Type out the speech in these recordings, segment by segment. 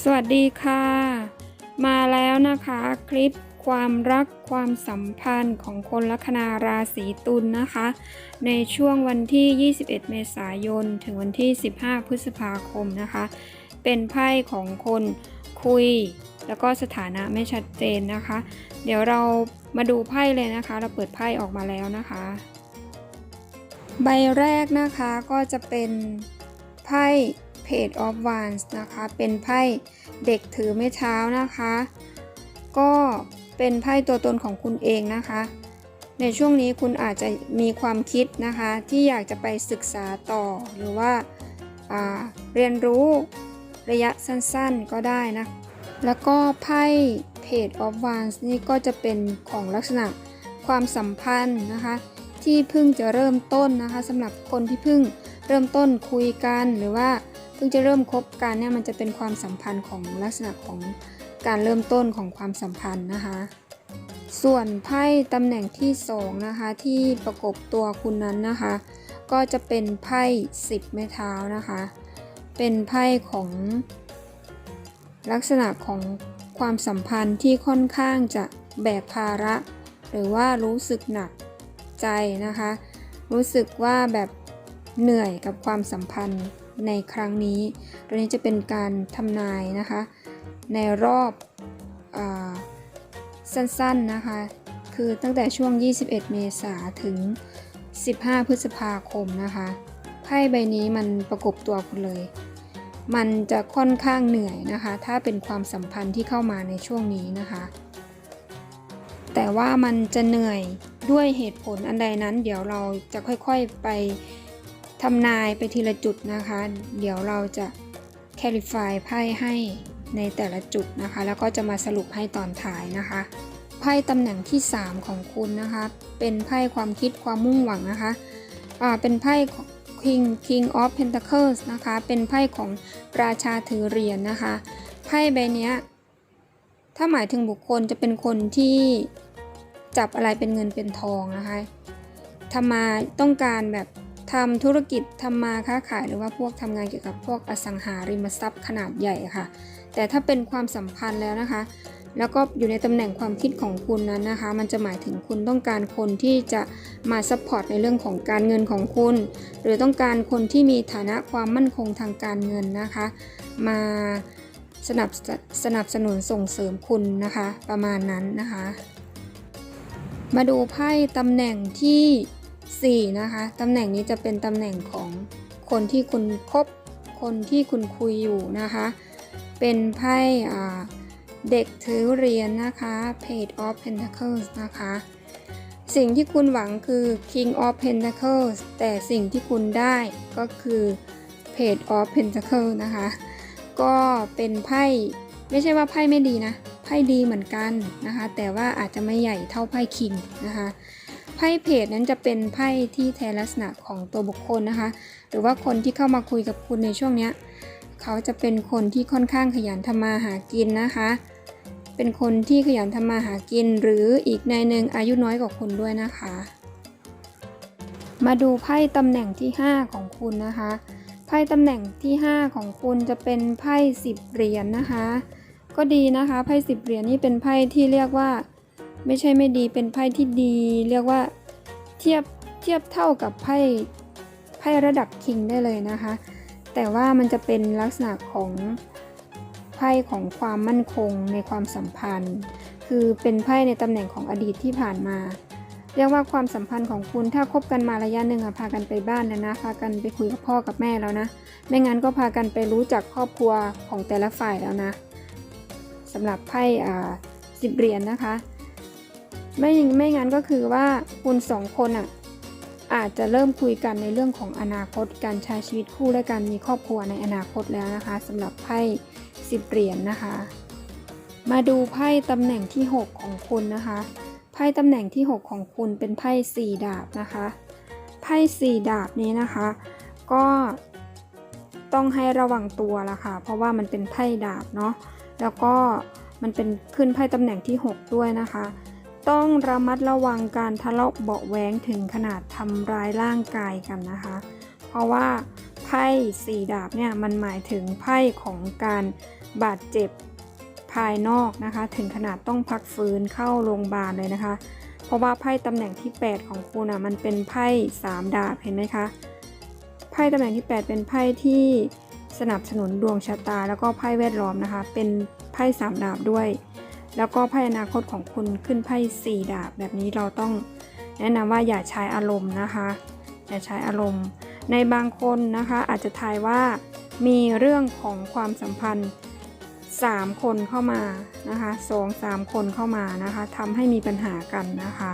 สวัสดีค่ะ มาแล้วนะคะคลิปความรักความสัมพันธ์ของคนลัคนาราศีตุลนะคะ ในช่วงวันที่ 21 เมษายน ถึงวันที่ 15 พฤษภาคมนะคะ เป็นไพ่ของคนคุย แล้วก็สถานะไม่ชัดเจนนะคะ เดี๋ยวเรามาดูไพ่เลยนะคะ เราเปิดไพ่ออกมาแล้วนะคะ ใบแรกนะคะก็จะเป็นไพ่ Page of Wands นะคะ เป็นไพ่เด็กถือไม้เท้านะคะ ก็เป็นไพ่ตัวตนของคุณเองนะคะ ในช่วงนี้คุณอาจจะมีความคิดนะคะ ที่อยากจะไปศึกษาต่อหรือว่าาเรียนรู้ระยะสั้นๆก็ได้นะ แล้วก็ไพ่ Page of Wands นี่ก็จะเป็นของลักษณะความสัมพันธ์นะคะที่เพิ่งจะเริ่มต้นนะคะสำหรับคนที่เพิ่งเริ่มต้นคุยกันหรือว่า พิ่งจะเริ่มคบกันเนี่ยมันจะเป็นความสัมพันธ์ของลักษณะของการเริ่มต้นของความสัมพันธ์นะคะ ส่วนไพ่ตำแหน่งที่2นะคะที่ประกบตัวคุณนั้นนะคะ ก็จะเป็นไพ่10ไม้เท้านะคะ เป็นไพ่ของ ลักษณะของความสัมพันธ์ที่ค่อนข้างจะแบกภาระ หรือว่ารู้สึกหนักใจนะคะ รู้สึกว่าแบบ เหนื่อยกับความสัมพันธ์ในครั้งนี้ ตัวนี้จะเป็นการทำนายนะคะ ในรอบอสั้นๆนะคะ คือตั้งแต่ช่วง 21 เมษาถึง 15 พฤษภาคมนะคะไพ่ใบนี้มันประกบตัวคุณเลย มันจะค่อนข้างเหนื่อยนะคะ ถ้าเป็นความสัมพันธ์ที่เข้ามาในช่วงนี้นะคะ แต่ว่ามันจะเหนื่อยด้วยเหตุผลอันใดนั้น เดี๋ยวเราจะค่อยๆไป ทำนายไปทีละจุดนะคะ เดี๋ยวเราจะแคลิฟายไพ่ให้ในแต่ละจุดนะคะ แล้วก็จะมาสรุปให้ตอนท้ายนะคะ ไพ่ตำแหน่งที่ 3 ของคุณนะคะ เป็นไพ่ความคิดความมุ่งหวังนะคะ อ่า เป็นไพ่ King King of Pentacles นะคะ เป็นไพ่ของราชาถือเหรียญนะคะ ไพ่ใบเนี้ยถ้าหมายถึงบุคคลจะเป็นคนที่จับอะไรเป็นเงินเป็นทองนะคะทำมาต้องการแบบ ทำธุรกิจทำมาค้าขายหรือว่าพวกทำงานเกี่ยวกับพวกอสังหาริมทรัพย์ขนาดใหญ่ค่ะ แต่ถ้าเป็นความสัมพันธ์แล้วนะคะ แล้วก็อยู่ในตำแหน่งความคิดของคุณนั้นนะคะ มันจะหมายถึงคุณต้องการคนที่จะมาซัพพอร์ตในเรื่องของการเงินของคุณ หรือต้องการคนที่มีฐานะความมั่นคงทางการเงินนะคะ มาสนับสนับสนุนส่งเสริมคุณนะคะ ประมาณนั้นนะคะ มาดูไพ่ตำแหน่งที่ 4 นะคะตำแหน่งนี้จะเป็นตำแหน่งของคนที่คุณคบ คนที่คุณคุยอยู่นะคะ เป็นไพ่เด็กถือเหรียญนะคะ Page of Pentacles นะคะ สิ่งที่คุณหวังคือ King of Pentacles แต่สิ่งที่คุณได้ก็คือ Page of Pentacles นะคะ ก็เป็นไพ่ไม่ใช่ว่าไพ่ไม่ดีนะ ไพ่ดีเหมือนกันนะคะ แต่ว่าอาจจะไม่ใหญ่เท่าไพ่คิงนะคะ ไพ่เพจนั้นจะเป็นไพ่ที่แทนลักษณะของตัวบุคคลนะคะ หรือว่าคนที่เข้ามาคุยกับคุณในช่วงเนี้ยเขาจะเป็นคนที่ค่อนข้างขยันทำมาหากินนะคะ เป็นคนที่ขยันทำมาหากิน หรืออีกในหนึ่งอายุน้อยกว่าคุณด้วยนะคะ มาดูไพ่ตำแหน่งที่ 5 ของคุณนะคะไพ่ตำแหน่งที่ 5 ของคุณจะเป็นไพ่สิบเหรียญนนะคะ ก็ดีนะคะไพ่สิบเหรียญนี่เป็นไพ่ที่เรียกว่า ไม่ใช่ไม่ดีเป็นไพ่ที่ดี เรียกว่าเทียบเทียบเท่ากับไพ่ไพ่ระดับคิงได้เลยนะคะ แต่ว่ามันจะเป็นลักษณะของไพ่ของความมั่นคงในความสัมพันธ์ คือเป็นไพ่ในตำแหน่งของอดีตที่ผ่านมา เรียกว่าความสัมพันธ์ของคุณถ้าคบกันมาระยะหนึ่งอะพากันไปบ้านแล้วนะพากันไปคุยกับพ่อกับแม่แล้วนะ ไม่งั้นก็พากันไปรู้จักครอบครัวของแต่ละฝ่ายแล้วนะสำหรับไพ่อ่าสิบเหรียญนนะคะ ไม่ไม่งั้นก็คือว่าคุณสองคนอะอาจจะเริ่มคุยกันในเรื่องของอนาคต การใช้ชีวิตคู่และการมีครอบครัวในอนาคตแล้วนะคะสำหรับไพ่สิบเหรียญนนะคะ มาดูไพ่ตำแหน่งที่ 6 ของคุณนะคะไพ่ตำแหน่งที่ 6 ของคุณเป็นไพ่สี่ดาบนะคะไพ่สี่ดาบนี้นะคะ ก็ต้องให้ระวังตัวละค่ะ เพราะว่ามันเป็นไพ่ดาบเนาะแล้วก็มันเป็นขึ้นไพ่ตำแหน่งที่ 6 ด้วยนะคะ ต้องระมัดระวังการทะเลาะเบาะแว้งถึงขนาดทำร้ายร่างกายกันนะคะ เพราะว่าไพ่สี่ดาบเนี่ยมันหมายถึงไพ่ของการบาดเจ็บภายนอกนะคะ ถึงขนาดต้องพักฟื้นเข้าโรงพยาบาลเลยนะคะ เพราะว่าไพ่ตำแหน่งที่ 8 ของคุณอะมันเป็นไพ่3ดาบเห็นไหมคะไพ่ตำแหน่งที่ 8 เป็นไพ่ที่สนับสนุนดวงชะตา แล้วก็ไพ่แวดล้อมนะคะ เป็นไพ่สามดาบด้วย แล้วก็ไพ่อนาคตของคุณขึ้นไพ่สี่ดาบแบบนี้เราต้องแนะนำว่าอย่าใช้อารมณ์นะคะ อย่าใช้อารมณ์ ในบางคนนะคะอาจจะทายว่ามีเรื่องของความสัมพันธ์ 3 คนเข้ามานะคะสองสามคนเข้ามานะคะทำให้มีปัญหากันนะคะ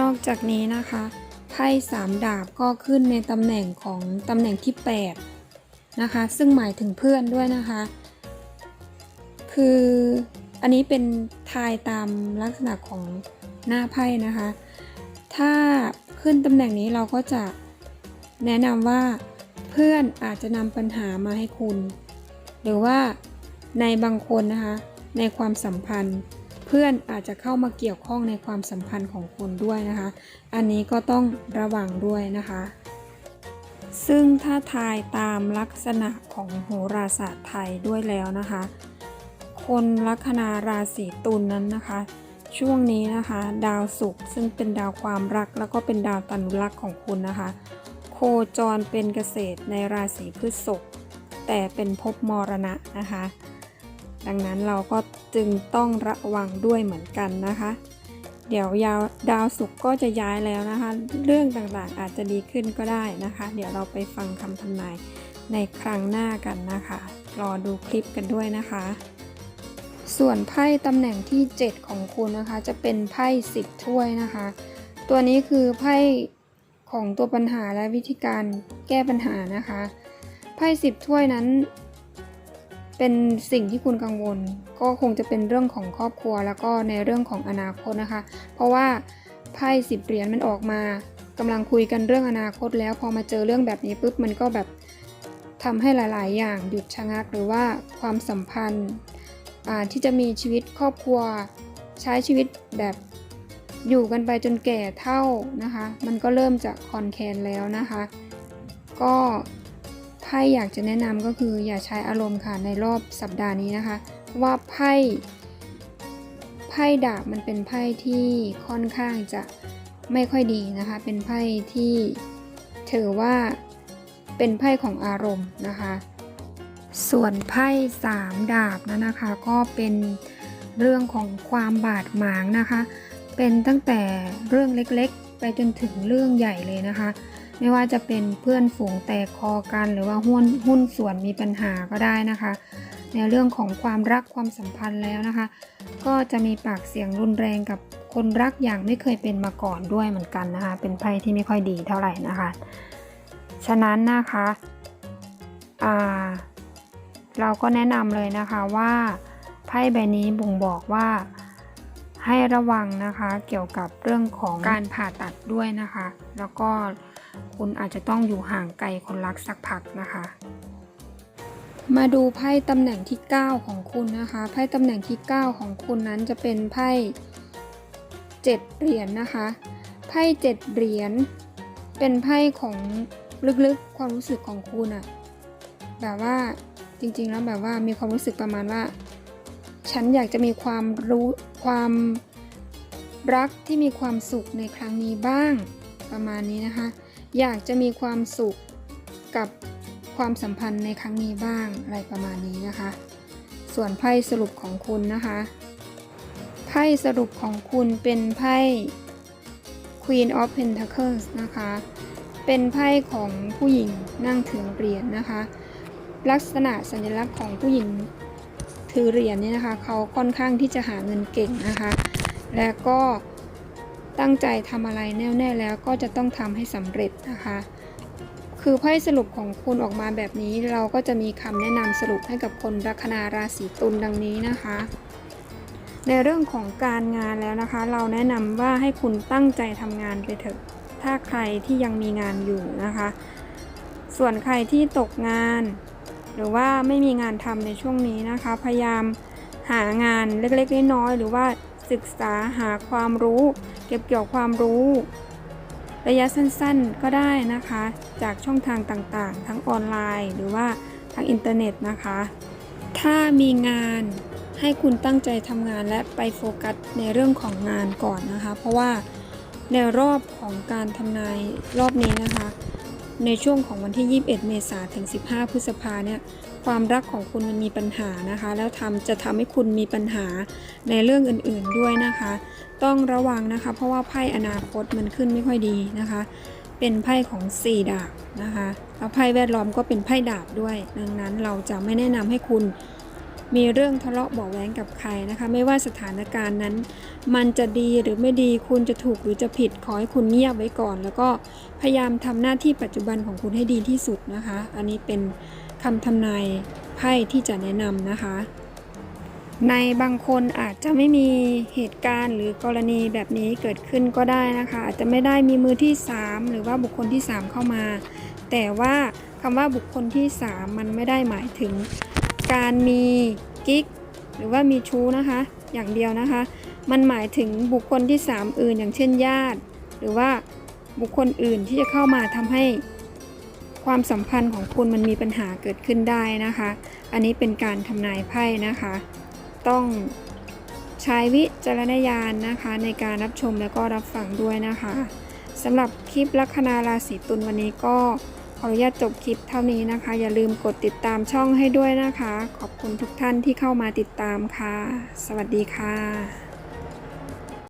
นอกจากนี้นะคะไพ่สามดาบก็ขึ้นในตำแหน่งของตำแหน่งที่ 8 นะคะ ซึ่งหมายถึงเพื่อนด้วยนะคะ คืออันนี้เป็นทายตามลักษณะของหน้าไพ่นะคะ ถ้าขึ้นตำแหน่งนี้เราก็จะแนะนำว่าเพื่อนอาจจะนำปัญหามาให้คุณ หรือว่าในบางคนนะคะ ในความสัมพันธ์ เพื่อนอาจจะเข้ามาเกี่ยวข้องในความสัมพันธ์ของคุณด้วยนะคะ อันนี้ก็ต้องระวังด้วยนะคะ ซึ่งถ้าทายตามลักษณะของโหราศาสตร์ไทยด้วยแล้วนะคะ คนลัคนาราศีตุลนนั้นนะคะ ช่วงนี้นะคะ ดาวศุกร์ซึ่งเป็นดาวความรัก แล้วก็เป็นดาวตันุรักษ์ของคุณนะคะ โคจรเป็นเกษตรในราศีพฤษภแต่เป็นภพมรณะนะคะ ดังนั้นเราก็จึงต้องระวังด้วยเหมือนกันนะคะ เดี๋ยวยาวดาวศุกร์ก็จะย้ายแล้วนะคะ เรื่องต่างๆอาจจะดีขึ้นก็ได้นะคะ เดี๋ยวเราไปฟังคำทำนายในครั้งหน้ากันนะคะ รอดูคลิปกันด้วยนะคะ ส่วนไพ่ตำแหน่งที่ 7 ของคุณนะคะ จะเป็นไพ่สิบถ้วยนะคะ ตัวนี้คือไพ่ของตัวปัญหาและวิธีการแก้ปัญหานะคะ ไพ่สิบถ้วยนั้น เป็นสิ่งที่คุณกังวล ก็คงจะเป็นเรื่องของครอบครัวแล้วก็ในเรื่องของอนาคตนะคะ เพราะว่าไพ่สิบเหรียญมันออกมากำลังคุยกันเรื่องอนาคตแล้วพอมาเจอเรื่องแบบนี้ปุ๊บมันก็แบบทำให้หลาย ๆ อย่างหยุดชะงักหรือว่าความสัมพันธ์ ที่จะมีชีวิตครอบครัว ใช้ชีวิตแบบอยู่กันไปจนแก่เท่านะคะ มันก็เริ่มจะคอนแคนแล้วนะคะ ก็ไพ่อยากจะแนะนำก็คืออย่าใช้อารมณ์ค่ะในรอบสัปดาห์นี้นะคะ เพราะว่าไพ่ไพ่ดาบมันเป็นไพ่ที่ค่อนข้างจะไม่ค่อยดีนะคะ เป็นไพ่ที่ถือว่าเป็นไพ่ของอารมณ์นะคะ ส่วนไพ่สามดาบนะนะคะ ก็เป็นเรื่องของความบาดหมางนะคะ เป็นตั้งแต่เรื่องเล็กๆ ไปจนถึงเรื่องใหญ่เลยนะคะ ไม่ว่าจะเป็นเพื่อนฝูงแตกคอกันหรือว่าหุ้นหุ้นส่วนมีปัญหาก็ได้นะคะ ในเรื่องของความรักความสัมพันธ์แล้วนะคะ ก็จะมีปากเสียงรุนแรงกับคนรักอย่างไม่เคยเป็นมาก่อนด้วยเหมือนกันนะคะ เป็นไพ่ที่ไม่ค่อยดีเท่าไหร่นะคะ ฉะนั้นนะคะอ่า เราก็แนะนำเลยนะคะว่าไพ่ใบนี้บ่งบอกว่าให้ระวังนะคะเกี่ยวกับเรื่องของการผ่าตัดด้วยนะคะ แล้วก็คุณอาจจะต้องอยู่ห่างไกลคนรักสักพักนะคะ มาดูไพ่ตำแหน่งที่ 9 ของคุณนะคะไพ่ตำแหน่งที่ 9 ของคุณนั้นจะเป็นไพ่7เหรียญนนะคะไพ่7เหรียญเป็นไพ่ของลึกๆความรู้สึกของคุณอะแบบว่า จริงๆแล้วแบบว่ามีความรู้สึกประมาณว่า ฉันอยากจะมีความรู้ความรักที่มีความสุขในครั้งนี้บ้างประมาณนี้นะคะ อยากจะมีความสุขกับความสัมพันธ์ในครั้งนี้บ้างอะไรประมาณนี้นะคะ ส่วนไพ่สรุปของคุณนะคะไพ่สรุปของคุณเป็นไพ่ Queen of Pentacles นะคะ เป็นไพ่ของผู้หญิงนั่งถือเหรียญนะคะ ลักษณะสัญลักษณ์ของผู้หญิงถือเหรียญเนี่ยนะคะ เขาค่อนข้างที่จะหาเงินเก่งนะคะ และก็ตั้งใจทำอะไรแน่วแน่แล้วก็จะต้องทำให้สำเร็จนะคะ คือไพ่สรุปของคุณออกมาแบบนี้เราก็จะมีคำแนะนำสรุปให้กับคนลัคนาราศีตุลดังนี้นะคะ ในเรื่องของการงานแล้วนะคะ เราแนะนำว่าให้คุณตั้งใจทำงานไปเถอะ ถ้าใครที่ยังมีงานอยู่นะคะ ส่วนใครที่ตกงาน หรือว่าไม่มีงานทำในช่วงนี้นะคะ พยายามหางานเล็กๆน้อยๆหรือว่าศึกษาหาความรู้ เก็บเกี่ยวความรู้ ระยะสั้นๆก็ได้นะคะ จากช่องทางต่างๆ ทั้งออนไลน์ หรือว่าทางอินเทอร์เน็ตนะคะ ถ้ามีงานให้คุณตั้งใจทำงานและไปโฟกัสในเรื่องของงานก่อนนะคะ เพราะว่าในรอบของการทำนายรอบนี้นะคะ ในช่วงของวันที่ 21 เมษายนถึง 15 พฤษภาเนี่ยความรักของคุณมันมีปัญหานะคะ แล้วทำจะทำให้คุณมีปัญหาในเรื่องอื่นๆด้วยนะคะ ต้องระวังนะคะ เพราะว่าไพ่อนาคตมันขึ้นไม่ค่อยดีนะคะ เป็นไพ่ของ 4 ดาบนะคะแล้วไพ่แวดล้อมก็เป็นไพ่ดาบด้วย ดังนั้นเราจะไม่แนะนำให้คุณ มีเรื่องทะเลาะเบาะแว้งกับใครนะคะ ไม่ว่าสถานการณ์นั้น มันจะดีหรือไม่ดีคุณจะถูกหรือจะผิดขอให้คุณเงียบไว้ก่อน แล้วก็พยายามทำหน้าที่ปัจจุบันของคุณให้ดีที่สุดนะคะ อันนี้เป็นคำทำนายไพ่ที่จะแนะนำนะคะในบางคนอาจจะไม่มีเหตุการณ์หรือกรณีแบบนี้เกิดขึ้นก็ได้นะคะ อาจจะไม่ได้มีมือที่ 3 หรือว่าบุคคลที่ 3 เข้ามา แต่ว่าคำว่าบุคคลที่ 3 มันไม่ได้หมายถึง การมีกิ๊กหรือว่ามีชู้นะคะ อย่างเดียวนะคะ มันหมายถึงบุคคลที่ 3 อื่นอย่างเช่นญาติ หรือว่าบุคคลอื่นที่จะเข้ามาทำให้ความสัมพันธ์ของคุณมันมีปัญหาเกิดขึ้นได้นะคะ อันนี้เป็นการทำนายไพ่นะคะ ต้องใช้วิจารณญาณนะคะ ในการรับชมและก็รับฟังด้วยนะคะสำหรับคลิปลัคนาราศีตุลวันนี้ก็ ขออนุญาตจบคลิปเท่านี้นะคะ อย่าลืมกดติดตามช่องให้ด้วยนะคะ ขอบคุณทุกท่านที่เข้ามาติดตามค่ะ สวัสดีค่ะ